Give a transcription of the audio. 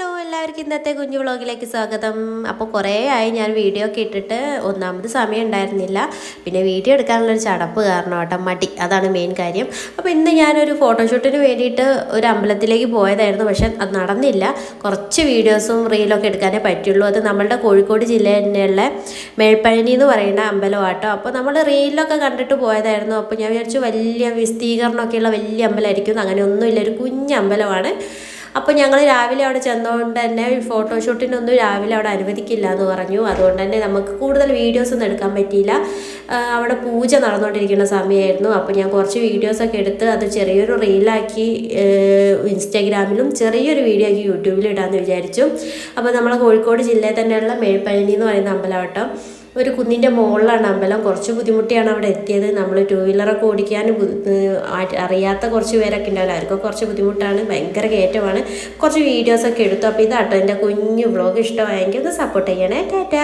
Hello എല്ലാവർക്കും ഇന്നത്തെ കുഞ്ഞു വ്ളോഗിലേക്ക് സ്വാഗതം. അപ്പോൾ കുറേ ആയി ഞാൻ വീഡിയോ ഒക്കെ ഇട്ടിട്ട് ഒന്നാമത് സമയം ഉണ്ടായിരുന്നില്ല. പിന്നെ വീഡിയോ എടുക്കാനുള്ളൊരു ചടപ്പ് കാരണം കേട്ടോ മടി. അതാണ് മെയിൻ കാര്യം. അപ്പോൾ ഇന്ന് ഞാനൊരു ഫോട്ടോഷൂട്ടിന് വേണ്ടിയിട്ട് ഒരു അമ്പലത്തിലേക്ക് പോയതായിരുന്നു. പക്ഷെ അത് നടന്നില്ല. കുറച്ച് വീഡിയോസും റീലൊക്കെ എടുക്കാനേ പറ്റുള്ളൂ. അത് നമ്മളുടെ കോഴിക്കോട് ജില്ലയിലുള്ള മേൽപ്പഴനി എന്ന് പറയുന്ന അമ്പലമാട്ടോ അപ്പോൾ നമ്മൾ റീലിലൊക്കെ കണ്ടിട്ട് പോയതായിരുന്നു. അപ്പോൾ ഞാൻ വിചാരിച്ചു വലിയ വിസ്തീകരണമൊക്കെയുള്ള വലിയ അമ്പലമായിരിക്കും. അങ്ങനെ ഒന്നുമില്ല. ഒരു കുഞ്ഞ് അമ്പലമാണ്. അപ്പോൾ ഞങ്ങൾ രാവിലെ അവിടെ ചെന്നുകൊണ്ട് തന്നെ ഫോട്ടോഷൂട്ടിനൊന്നും രാവിലെ അവിടെ അനുവദിക്കില്ല എന്ന് പറഞ്ഞു. അതുകൊണ്ട് തന്നെ നമുക്ക് കൂടുതൽ വീഡിയോസ് ഒന്നും എടുക്കാൻ പറ്റിയില്ല. അവിടെ പൂജ നടന്നുകൊണ്ടിരിക്കുന്ന സമയമായിരുന്നു അപ്പോൾ ഞാൻ കുറച്ച് വീഡിയോസൊക്കെ എടുത്ത് അത് ചെറിയൊരു റീലാക്കി ഇൻസ്റ്റാഗ്രാമിലും ചെറിയൊരു വീഡിയോ ആക്കി യൂട്യൂബിലും ഇടാമെന്ന് വിചാരിച്ചു. അപ്പോൾ നമ്മൾ കോഴിക്കോട് ജില്ലയിൽ തന്നെയുള്ള മേൽപ്പഴനി എന്ന് പറയുന്ന അമ്പലം കേട്ടോ ഒരു കുന്നിന്റെ മുകളിലാണ് അമ്പലം. കുറച്ച് ബുദ്ധിമുട്ടിയാണ് അവിടെ എത്തിയത്. നമ്മൾ ടൂ വീലറൊക്കെ ആ- അറിയാത്ത കുറച്ച് പേരൊക്കെ ഉണ്ടാവില്ല. അവർക്കൊക്കെ കുറച്ച് ബുദ്ധിമുട്ടാണ്. ഭയങ്കര കയറ്റമാണ്. കുറച്ച് വീഡിയോസൊക്കെ എടുത്തു. അപ്പോൾ ഇതാട്ടോ എന്റെ കുഞ്ഞു വ്ളോഗ് ഇഷ്ടമായെങ്കിൽ ഒന്ന് സപ്പോർട്ട് ചെയ്യണേ. ടാറ്റ.